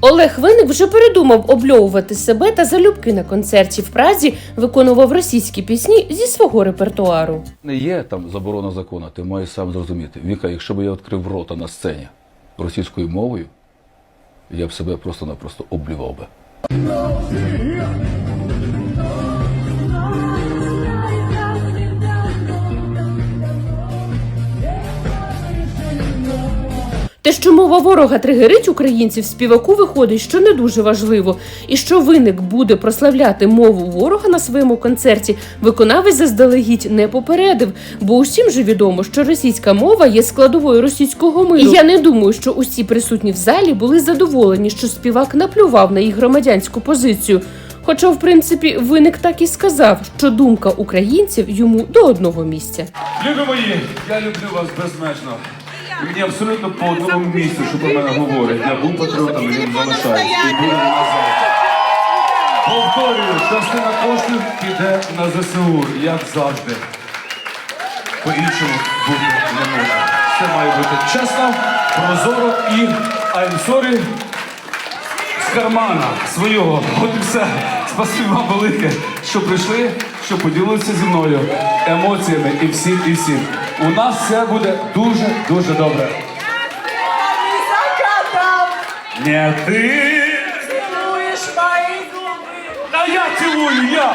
Олег Виник вже передумав обльовувати себе та залюбки на концерті в Празі виконував російські пісні зі свого репертуару. Не є там заборона закону, ти маєш сам зрозуміти. Віка, якщо б я відкрив рота на сцені російською мовою, я б себе просто-напросто облював би. Те, що мова ворога тригерить українців, співаку виходить, що не дуже важливо, і що виник буде прославляти мову ворога на своєму концерті, виконавець заздалегідь не попередив, бо усім же відомо, що російська мова є складовою російського миру. І я не думаю, що усі присутні в залі були задоволені, що співак наплював на їх громадянську позицію. Хоча, в принципі, виник так і сказав, що думка українців йому до одного місця. Любі мої, я люблю вас безмежно. Мені абсолютно по одному місцю, що про мене говорять. Я був патріотом, він залишається. Повторюю, частина коштів піде на ЗСУ, як завжди. По-іншому бути не може. Все має бути чесно, прозоро і I'm sorry з кармана свого. От і все. Спасибі вам велике, що прийшли, що поділилися зі мною емоціями і всім, і всім. У нас все буде дуже, дуже добре. Не ти, цілуєш мої губи. Та я цілую, я!